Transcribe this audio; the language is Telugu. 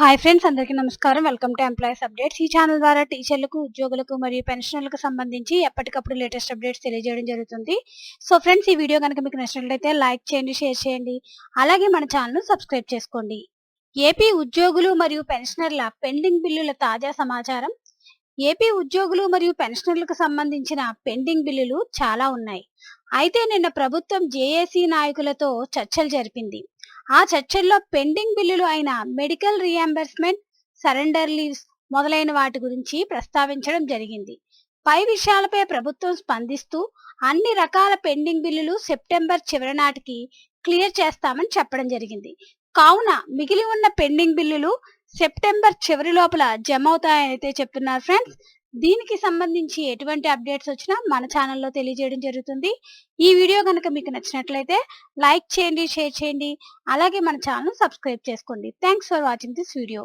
హాయ్ ఫ్రెండ్స్ అందరికీ నమస్కారం. వెల్కమ్ టు ఎంప్లాయీస్ అప్డేట్స్ ఈ ఛానల్ ద్వారా టీచర్లకు ఉద్యోగులకు మరియు పెన్షనర్లకు సంబంధించి ఎప్పటికప్పుడు లేటెస్ట్ అప్డేట్స్ తెలియజేయడం జరుగుతుంది. సో ఫ్రెండ్స్ ఈ వీడియో కనుక మీకు నచ్చినట్లయితే లైక్ చేయండి షేర్ చేయండి. అలాగే మన ఛానల్ సబ్స్క్రైబ్ చేసుకోండి. ఏపీ ఉద్యోగులు మరియు పెన్షనర్ల పెండింగ్ బిల్లుల తాజా సమాచారం. ఏపీ ఉద్యోగులు మరియు పెన్షనర్లకు సంబంధించిన పెండింగ్ బిల్లులు చాలా ఉన్నాయి. అయితే నిన్న ప్రభుత్వం జేఏసీ నాయకులతో చర్చలు జరిపింది. ఆ చర్చల్లో పెండింగ్ బిల్లులు అయిన మెడికల్ రియంబర్స్మెంట్ సరెండర్ లీవ్స్ మొదలైన వాటి గురించి ప్రస్తావించడం జరిగింది. పై విషయాలపై ప్రభుత్వం స్పందిస్తూ అన్ని రకాల పెండింగ్ బిల్లులు సెప్టెంబర్ చివరి నాటికి క్లియర్ చేస్తామని చెప్పడం జరిగింది. కావున మిగిలి ఉన్న పెండింగ్ బిల్లులు సెప్టెంబర్ చివరి లోపల జమ అవుతాయనైతే అయితే చెప్తున్నారు ఫ్రెండ్స్. దీనికి సంబంధించి ఎటువంటి అప్డేట్స్ వచ్చినా మన ఛానల్లో తెలియజేయడం జరుగుతుంది. ఈ వీడియో కనుక మీకు నచ్చినట్లయితే లైక్ చేయండి షేర్ చేయండి. అలాగే మన ఛానల్ సబ్స్క్రైబ్ చేసుకోండి. Thanks for watching this video.